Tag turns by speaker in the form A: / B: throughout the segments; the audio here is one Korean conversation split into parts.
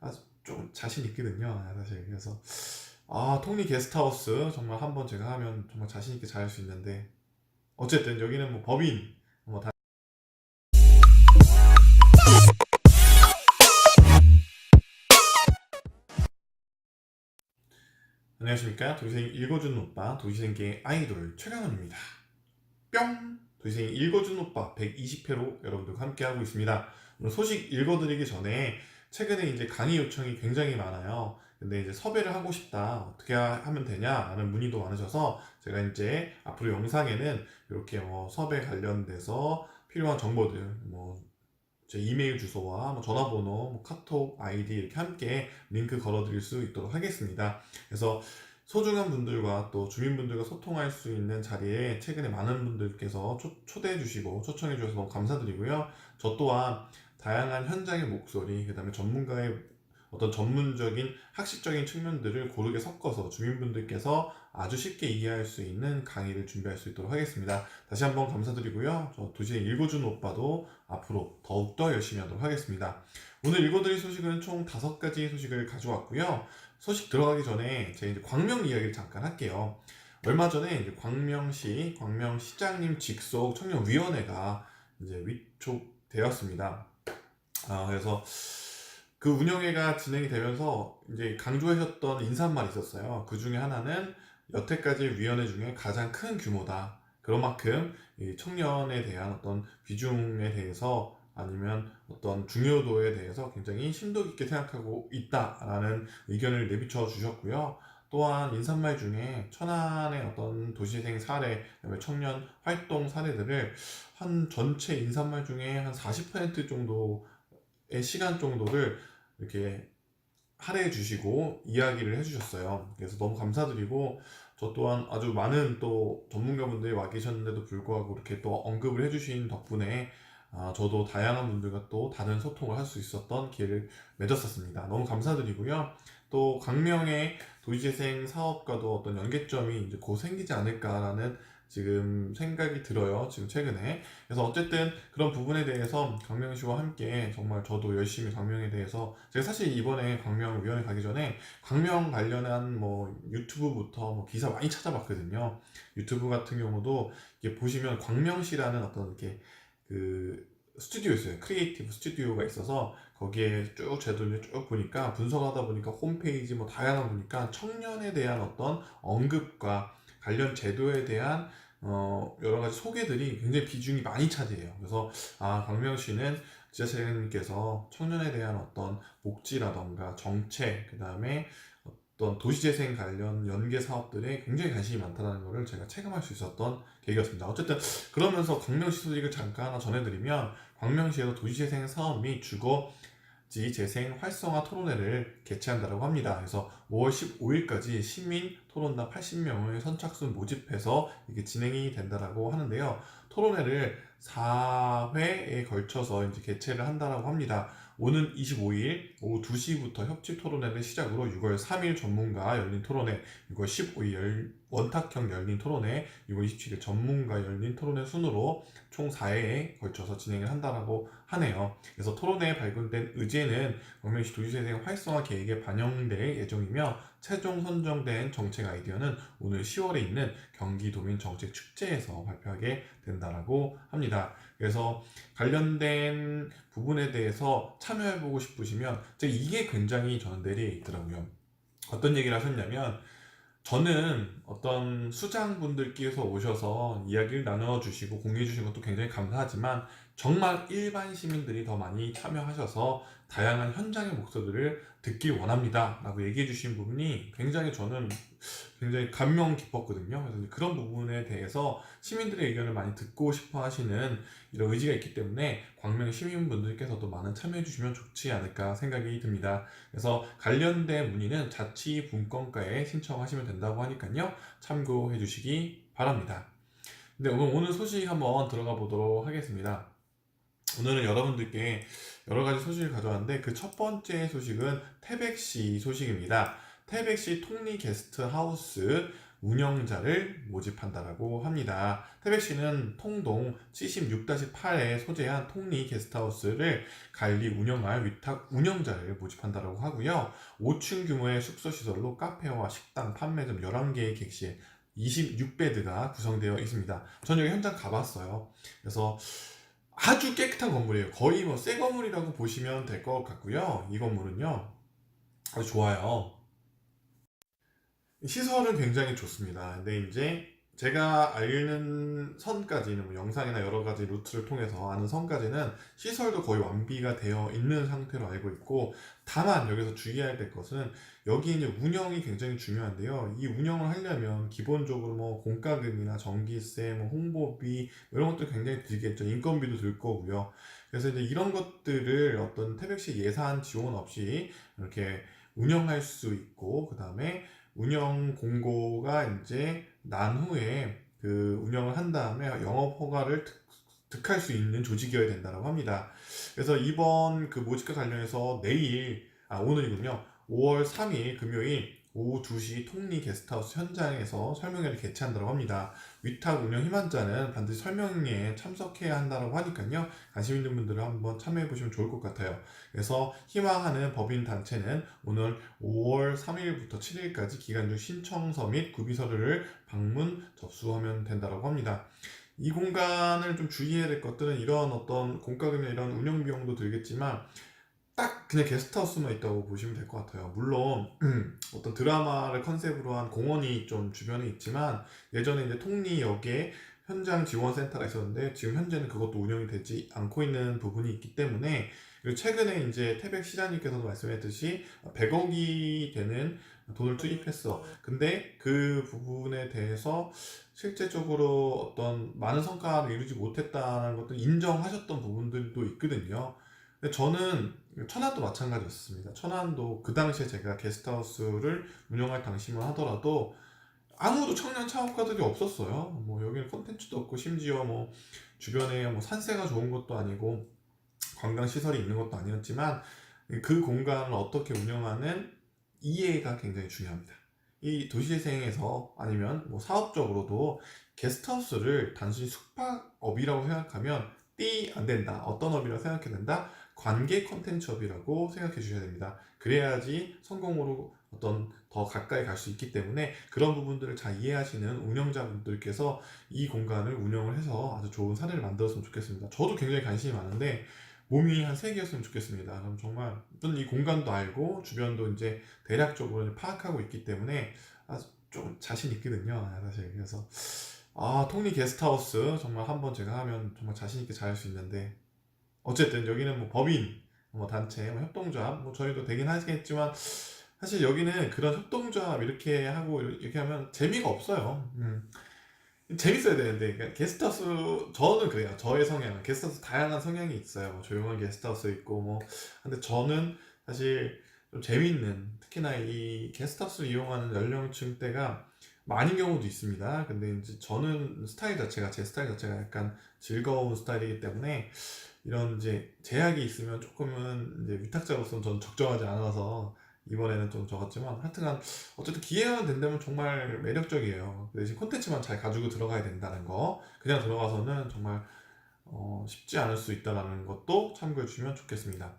A: 아, 좀 자신 있거든요. 사실 그래서 아 통리 게스트하우스 정말 한번 제가 하면 정말 자신 있게 잘 할 수 있는데 어쨌든 여기는 뭐 법인 뭐 다. 안녕하십니까 도시생 읽어주는 오빠 도시생계 아이돌 최강원입니다. 뿅 도시생 읽어주는 오빠 120회로 여러분들과 함께하고 있습니다. 오늘 소식 읽어드리기 전에 최근에 이제 강의 요청이 굉장히 많아요. 근데 이제 섭외를 하고 싶다. 어떻게 하- 하면 되냐 라는 문의도 많으셔서 제가 이제 앞으로 영상에는 이렇게 뭐 섭외 관련돼서 필요한 정보들, 뭐 제 이메일 주소와 뭐 전화번호, 뭐 카톡 아이디 이렇게 함께 링크 걸어드릴 수 있도록 하겠습니다. 그래서 소중한 분들과 또 주민분들과 소통할 수 있는 자리에 최근에 많은 분들께서 초, 초대해 주시고 초청해 주셔서 너무 감사드리고요. 저 또한 다양한 현장의 목소리, 그 다음에 전문가의 어떤 전문적인 학식적인 측면들을 고르게 섞어서 주민분들께서 아주 쉽게 이해할 수 있는 강의를 준비할 수 있도록 하겠습니다. 다시 한번 감사드리고요. 저 도시에 읽어준 오빠도 앞으로 더욱더 열심히 하도록 하겠습니다. 오늘 읽어드릴 소식은 총 다섯 가지 소식을 가져왔고요. 소식 들어가기 전에 제가 이제 광명 이야기를 잠깐 할게요. 얼마 전에 이제 광명시 광명시장님 직속 청년위원회가 이제 위촉되었습니다. 아, 그래서 그 운영회가 진행이 되면서 이제 강조하셨던 인사말이 있었어요. 그 중에 하나는 여태까지 위원회 중에 가장 큰 규모다. 그런 만큼 이 청년에 대한 어떤 비중에 대해서 아니면 어떤 중요도에 대해서 굉장히 심도 깊게 생각하고 있다라는 의견을 내비쳐 주셨고요. 또한 인사말 중에 천안의 어떤 도시재생 사례, 청년 활동 사례들을 한 전체 인사말 중에 한 40% 정도의 시간 정도를 이렇게 할애해 주시고 이야기를 해 주셨어요. 그래서 너무 감사드리고 저 또한 아주 많은 또 전문가분들이 와 계셨는데도 불구하고 이렇게 또 언급을 해 주신 덕분에 아, 저도 다양한 분들과 또 다른 소통을 할 수 있었던 기회를 맺었었습니다. 너무 감사드리고요. 또 강명의 도시재생 사업과도 어떤 연계점이 이제 곧 생기지 않을까라는 지금 생각이 들어요. 지금 최근에. 그래서 어쨌든 그런 부분에 대해서 강명시와 함께 정말 저도 열심히 강명에 대해서 제가 사실 이번에 강명 위원회 가기 전에 강명 관련한 뭐 유튜브부터 뭐 기사 많이 찾아봤거든요. 유튜브 같은 경우도 이게 보시면 광명시라는 어떤 이렇게 그 스튜디오 있어요. 크리에이티브 스튜디오가 있어서 거기에 쭉 제도를 쭉 보니까 분석하다 보니까 홈페이지 뭐 다양한 보니까 청년에 대한 어떤 언급과 관련 제도에 대한 어 여러 가지 소개들이 굉장히 비중이 많이 차지해요. 그래서 아 광명시는 지자체장님께서 청년에 대한 어떤 복지라던가 정책 그 다음에 어떤 도시재생 관련 연계 사업들에 굉장히 관심이 많다는 것을 제가 체감할 수 있었던 계기였습니다. 어쨌든 그러면서 광명시 소식을 잠깐 하나 전해드리면 광명시에서 도시재생 사업 및 주거 지 재생 활성화 토론회를 개최한다고 합니다. 그래서 5월 15일까지 시민 토론단 80명을 선착순 모집해서 이게 진행이 된다라고 하는데요. 토론회를 4회에 걸쳐서 이제 개최를 한다라고 합니다. 오는 25일 오후 2시부터 협치 토론회를 시작으로 6월 3일 전문가 열린 토론회, 6월 15일 열- 원탁형 열린 토론회, 6월 27일 전문가 열린 토론회 순으로 총 4회에 걸쳐서 진행을 한다라고 하네요. 그래서 토론회에 발굴된 의제는 광명시 도시재생 활성화 계획에 반영될 예정이며 최종 선정된 정책 아이디어는 오늘 10월에 있는 경기도민 정책 축제에서 발표하게 된다라고 합니다. 그래서 관련된 부분에 대해서 참여해보고 싶으시면 이게 굉장히 저는 내리에 있더라고요. 어떤 얘기를 하셨냐면 저는 어떤 수장분들께서 오셔서 이야기를 나눠주시고 공유해주신 것도 굉장히 감사하지만 정말 일반 시민들이 더 많이 참여하셔서 다양한 현장의 목소리를 듣길 원합니다. 라고 얘기해 주신 부분이 굉장히 저는 굉장히 감명 깊었거든요. 그래서 그런 부분에 대해서 시민들의 의견을 많이 듣고 싶어 하시는 이런 의지가 있기 때문에 광명 시민분들께서도 많은 참여해 주시면 좋지 않을까 생각이 듭니다. 그래서 관련된 문의는 자치분권과에 신청하시면 된다고 하니까요. 참고해 주시기 바랍니다. 오늘 오늘 소식 한번 들어가 보도록 하겠습니다. 오늘은 여러분들께 여러 가지 소식을 가져왔는데 그 첫 번째 소식은 태백시 소식입니다. 태백시 통리 게스트 하우스 운영자를 모집한다라고 합니다. 태백시는 통동 76-8에 소재한 통리 게스트하우스를 관리 운영할 위탁 운영자를 모집한다라고 하고요. 5층 규모의 숙소 시설로 카페와 식당, 판매점 11개의 객실 26베드가 구성되어 있습니다. 전 여기 현장 가봤어요. 그래서 아주 깨끗한 건물이에요. 거의 뭐 새 건물이라고 보시면 될 것 같고요. 이 건물은요. 아주 좋아요. 시설은 굉장히 좋습니다. 근데 이제 제가 알는 선까지는 뭐 영상이나 여러 가지 루트를 통해서 아는 선까지는 시설도 거의 완비가 되어 있는 상태로 알고 있고 다만 여기서 주의해야 될 것은 여기 이제 운영이 굉장히 중요한데요. 이 운영을 하려면 기본적으로 뭐 공과금이나 전기세, 뭐 홍보비 뭐 이런 것도 굉장히 들겠죠. 인건비도 들 거고요. 그래서 이제 이런 것들을 어떤 태백시 예산 지원 없이 이렇게 운영할 수 있고 그 다음에 운영 공고가 이제 난 후에 그 운영을 한 다음에 영업 허가를 득- 득할 수 있는 조직이어야 된다고 합니다. 그래서 이번 그 모집과 관련해서 내일 아 오늘이군요. 5월 3일 금요일 오후 2시 통리 게스트하우스 현장에서 설명회를 개최한다고 합니다. 위탁 운영 희망자는 반드시 설명회에 참석해야 한다고 하니까요. 관심 있는 분들은 한번 참여해 보시면 좋을 것 같아요. 그래서 희망하는 법인 단체는 오늘 5월 3일부터 7일까지 기간 중 신청서 및 구비 서류를 방문 접수하면 된다고 합니다. 이 공간을 좀 주의해야 될 것들은 이런 어떤 공과금이나 이런 운영 비용도 들겠지만 딱 그냥 게스트하우스만 있다고 보시면 될 것 같아요. 물론 어떤 드라마를 컨셉으로 한 공원이 좀 주변에 있지만 예전에 이제 통리역에 현장 지원센터가 있었는데 지금 현재는 그것도 운영이 되지 않고 있는 부분이 있기 때문에 그리고 최근에 이제 태백 시장님께서도 말씀했듯이 100억이 되는 돈을 투입했어. 근데 그 부분에 대해서 실제적으로 어떤 많은 성과를 이루지 못했다는 것도 인정하셨던 부분들도 있거든요. 저는 천안도 마찬가지였습니다. 천안도 그 당시에 제가 게스트하우스를 운영할 당시만 하더라도 아무도 청년 창업가들이 없었어요. 뭐 여기는 콘텐츠도 없고 심지어 뭐 주변에 뭐 산세가 좋은 것도 아니고 관광 시설이 있는 것도 아니었지만 그 공간을 어떻게 운영하는 이해가 굉장히 중요합니다. 이 도시재생에서 아니면 뭐 사업적으로도 게스트하우스를 단순히 숙박업이라고 생각하면 띠 안 된다. 어떤 업이라고 생각해야 된다? 관계 컨텐츠업이라고 생각해 주셔야 됩니다. 그래야지 성공으로 어떤 더 가까이 갈 수 있기 때문에 그런 부분들을 잘 이해하시는 운영자분들께서 이 공간을 운영을 해서 아주 좋은 사례를 만들었으면 좋겠습니다. 저도 굉장히 관심이 많은데 몸이 한세 개였으면 좋겠습니다. 그럼 정말 어떤 이 공간도 알고 주변도 이제 대략적으로 파악하고 있기 때문에 아주 좀 자신 있거든요. 사실 그래서 아 통리 게스트하우스 정말 한번 제가 하면 정말 자신 있게 잘 할 수 있는데 어쨌든 여기는 뭐 법인, 뭐 단체, 뭐 협동조합, 뭐 저희도 되긴 하겠지만 사실 여기는 그런 협동조합 이렇게 하고 이렇게 하면 재미가 없어요. 음. 재밌어야 되는데 그러니까 게스트하우스 저는 그래요. 저의 성향은 게스트하우스 다양한 성향이 있어요. 뭐 조용한 게스트하우스 있고 뭐 근데 저는 사실 좀 재밌는 특히나 이 게스트하우스를 이용하는 연령층 대가 많은 경우도 있습니다. 근데 이제 저는 스타일 자체가 제 스타일 자체가 약간 즐거운 스타일이기 때문에 이런 이제 제약이 있으면 조금은 이제 위탁자로서는 저는 적정하지 않아서 이번에는 좀 적었지만 하여튼간 어쨌든 기회만 된다면 정말 매력적이에요. 그 대신 콘텐츠만 잘 가지고 들어가야 된다는 거 그냥 들어가서는 정말 어, 쉽지 않을 수 있다는 것도 참고해 주시면 좋겠습니다.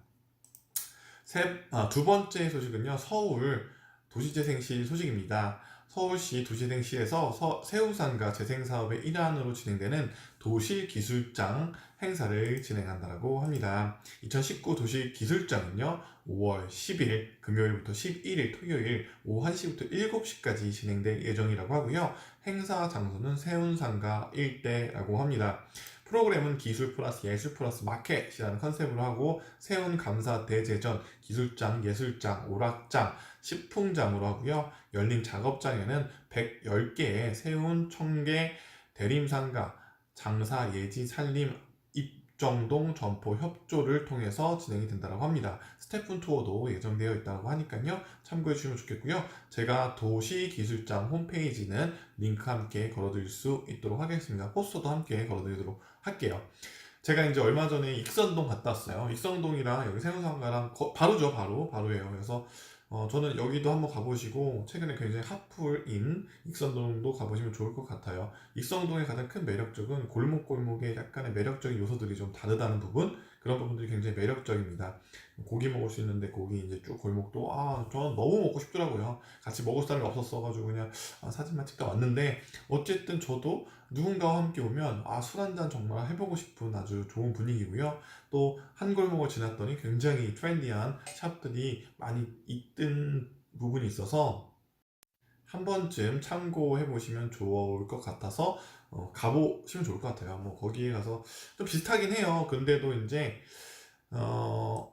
A: 세, 아, 두 번째 소식은요 서울 도시재생실 소식입니다. 서울시 도시재생실에서 서- 새우산과 재생사업의 일환으로 진행되는 도시기술장 행사를 진행한다고 합니다. 2019 도시기술장은요, 5월 10일 금요일부터 11일 토요일 오후 1시부터 7시까지 진행될 예정이라고 하고요. 행사 장소는 세운상가 일대라고 합니다. 프로그램은 기술 플러스 예술 플러스 마켓이라는 컨셉으로 하고 세운 감사 대제전, 기술장, 예술장, 오락장, 식품장으로 하고요. 열린 작업장에는 110개의 세운, 청계, 대림상가, 장사, 예지, 입 정동, 점포, 협조를 통해서 진행이 된다고 합니다. 스태프 투어도 예정되어 있다고 하니까요. 참고해 주시면 좋겠고요. 제가 도시기술장 홈페이지는 링크 함께 걸어드릴 수 있도록 하겠습니다. 포스터도 함께 걸어드리도록 할게요. 제가 이제 얼마 전에 익선동 갔다 왔어요. 익선동이랑 여기 세운상가랑 거- 바로죠, 바로 바로예요. 그래서 어, 저는 여기도 한번 가보시고 최근에 굉장히 핫플인 익선동도 가보시면 좋을 것 같아요. 익선동의 가장 큰 매력적은 골목골목의 약간의 매력적인 요소들이 좀 다르다는 부분 그런 부분들이 굉장히 매력적입니다. 고기 먹을 수 있는데 고기 이제 쭉 골목도 아 저는 너무 먹고 싶더라고요. 같이 먹을 사람이 없었어가지고 그냥 아, 사진만 찍다 왔는데 어쨌든 저도 누군가와 함께 오면 아 술 한 잔 정말 해보고 싶은 아주 좋은 분위기고요. 또 한 골목을 지났더니 굉장히 트렌디한 샵들이 많이 있던 부분이 있어서 한 번쯤 참고해 보시면 좋을 것 같아서 어, 가보시면 좋을 것 같아요. 뭐 거기에 가서 좀 비슷하긴 해요. 근데도 이제 어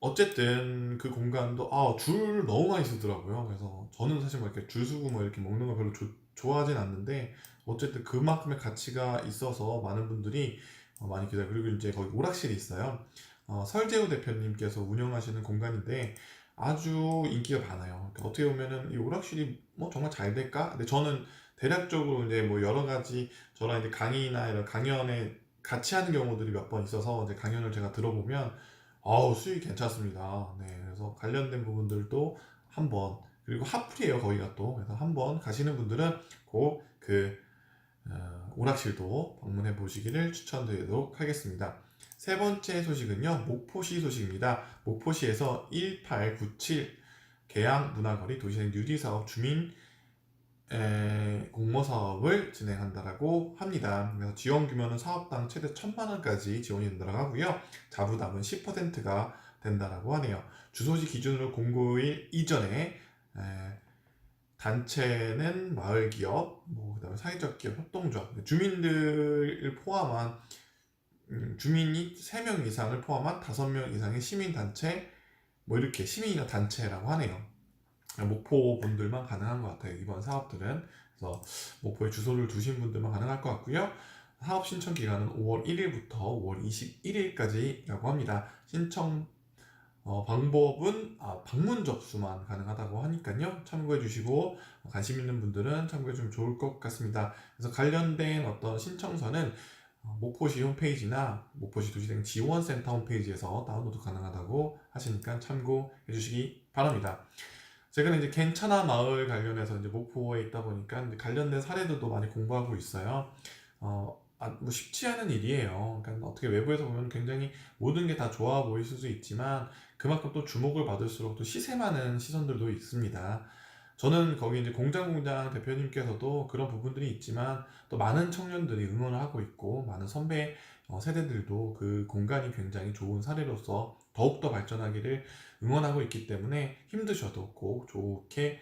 A: 어쨌든 그 공간도 아 줄 너무 많이 쓰더라고요. 그래서 저는 사실 뭐 이렇게 줄 서고 뭐 이렇게 먹는 거 별로 조- 좋아하진 않는데 어쨌든 그만큼의 가치가 있어서 많은 분들이 어, 많이 기다려 그리고 이제 거기 오락실이 있어요. 어, 설재우 대표님께서 운영하시는 공간인데 아주 인기가 많아요. 그러니까 어떻게 보면은 이 오락실이 뭐 정말 잘 될까? 근데 저는 대략적으로 이제 뭐 여러 가지 저랑 이제 강의나 이런 강연에 같이 하는 경우들이 몇 번 있어서 이제 강연을 제가 들어보면 아우 수익이 괜찮습니다. 네, 그래서 관련된 부분들도 한번 그리고 핫플이에요 거기가 또 그래서 한번 가시는 분들은 꼭그 어, 오락실도 방문해 보시기를 추천드리도록 하겠습니다. 세 번째 소식은요 목포시 소식입니다. 목포시에서 1897 계양 문화거리 도시생 뉴디 사업 주민 에, 공모 사업을 진행한다라고 합니다. 그래서 지원 규모는 사업당 최대 1천만 원까지 지원이 하고요. 자부담은 10%가 된다라고 하네요. 주소지 기준으로 공고일 이전에 에, 단체는 마을 기업, 뭐 그다음에 사회적 기업, 협동조합, 주민들을 포함한 음, 주민이 3명 이상을 포함한 5명 이상의 시민 단체 뭐 이렇게 시민이나 단체라고 하네요. 목포 분들만 가능한 것 같아요. 이번 사업들은. 그래서 목포에 주소를 두신 분들만 가능할 것 같고요. 사업 신청 기간은 5월 1일부터 5월 21일까지라고 합니다. 신청 어, 방법은 아, 방문 접수만 가능하다고 하니까요. 참고해 주시고 어, 관심 있는 분들은 참고해 주면 좋을 것 같습니다. 그래서 관련된 어떤 신청서는 어, 목포시 홈페이지나 목포시 도시생 지원센터 홈페이지에서 다운로드 가능하다고 하시니까 참고해 주시기 바랍니다. 최근에 이제 괜찮아 마을 관련해서 이제 목포에 있다 보니까 관련된 사례들도 많이 공부하고 있어요. 어, 아, 뭐 쉽지 않은 일이에요. 그러니까 어떻게 외부에서 보면 굉장히 모든 게 다 좋아 보일 수도 있지만 그만큼 또 주목을 받을수록 또 시세 많은 시선들도 있습니다. 저는 거기 이제 공장공장 대표님께서도 그런 부분들이 있지만 또 많은 청년들이 응원을 하고 있고 많은 선배 어, 세대들도 그 공간이 굉장히 좋은 사례로서 더욱더 발전하기를 응원하고 있기 때문에 힘드셔도 꼭 좋게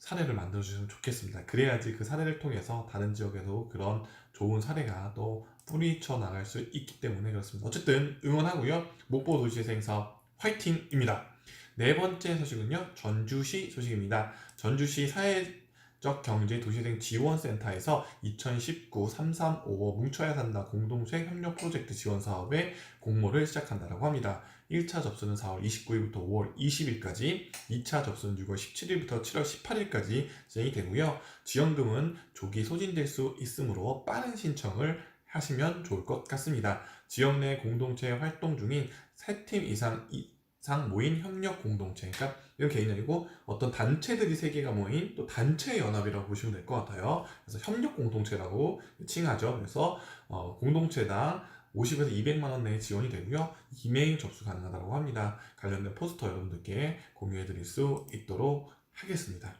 A: 사례를 만들어 주시면 좋겠습니다. 그래야지 그 사례를 통해서 다른 지역에도 그런 좋은 사례가 또 뿌리쳐 나갈 수 있기 때문에 그렇습니다. 어쨌든 응원하고요. 목포 도시재생 사업 화이팅입니다. 네 번째 소식은요. 전주시 소식입니다. 전주시 사회적 경제 도시재생 지원센터에서 2019-3355 뭉쳐야 산다 공동수행 협력 프로젝트 지원 사업의 공모를 시작한다라고 합니다. 1차 접수는 4월 29일부터 5월 20일까지, 2차 접수는 6월 17일부터 7월 18일까지 진행이 되고요. 지원금은 조기 소진될 수 있으므로 빠른 신청을 하시면 좋을 것 같습니다. 지역 내 공동체 활동 중인 3팀 이상 이 상 모인 협력 공동체, 그러니까 이건 개인이 아니고 어떤 단체들이 세 개가 모인 또 단체 연합이라고 보시면 될 것 같아요. 그래서 협력 공동체라고 칭하죠. 그래서 어, 공동체당 50에서 200만 원 내에 지원이 되고요. 이메일 접수 가능하다고 합니다. 관련된 포스터 여러분들께 공유해 드릴 수 있도록 하겠습니다.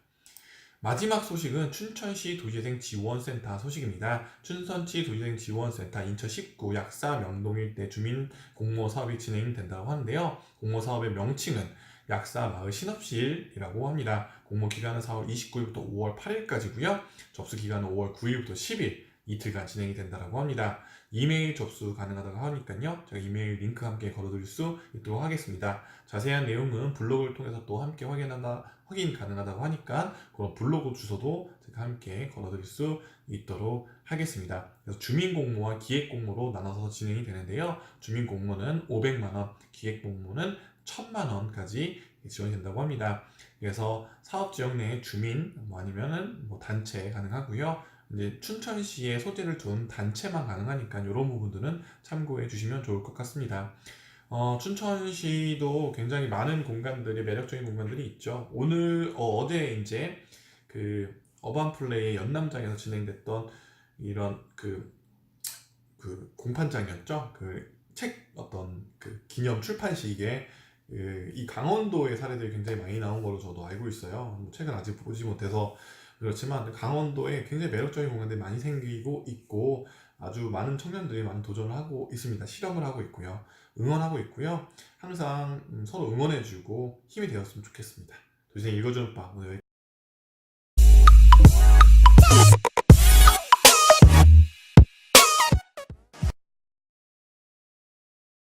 A: 마지막 소식은 춘천시 도시재생 지원센터 소식입니다. 춘천시 도시재생 지원센터 인천 19 약사 명동 일대 주민 공모 사업이 진행된다고 하는데요. 공모 사업의 명칭은 약사 마을 신업실이라고 합니다. 공모 기간은 4월 29일부터 5월 8일까지고요. 접수 기간은 5월 9일부터 10일 이틀간 진행이 된다고 합니다. 이메일 접수 가능하다고 하니까요. 제가 이메일 링크 함께 걸어드릴 수 있도록 하겠습니다. 자세한 내용은 블로그를 통해서 또 함께 확인한다, 확인 가능하다고 하니까 그런 블로그 주소도 제가 함께 걸어드릴 수 있도록 하겠습니다. 그래서 주민 공모와 기획 공모로 나눠서 진행이 되는데요. 주민 공모는 500만 원, 기획 공모는 1000만 원까지 지원이 된다고 합니다. 그래서 사업 지역 내 주민 뭐 아니면은 뭐 단체 가능하고요. 이제 춘천시에 소재를 둔 단체만 가능하니까 이런 부분들은 참고해 주시면 좋을 것 같습니다. 어, 춘천시도 굉장히 많은 공간들이 매력적인 공간들이 있죠. 오늘 어, 제 이제 그 어반 플레이 연남장에서 진행됐던 이런 그, 그 공판장이었죠. 그 책 어떤 그 기념 출판식에 그, 이 강원도의 사례들이 굉장히 많이 나온 걸로 저도 알고 있어요. 뭐 책은 아직 보지 못해서 그렇지만 강원도에 굉장히 매력적인 공간들이 많이 생기고 있고 아주 많은 청년들이 많은 도전을 하고 있습니다. 실험을 하고 있고요. 응원하고 있고요. 항상 음, 서로 응원해주고 힘이 되었으면 좋겠습니다. 도시생 읽어주는 오빠 오늘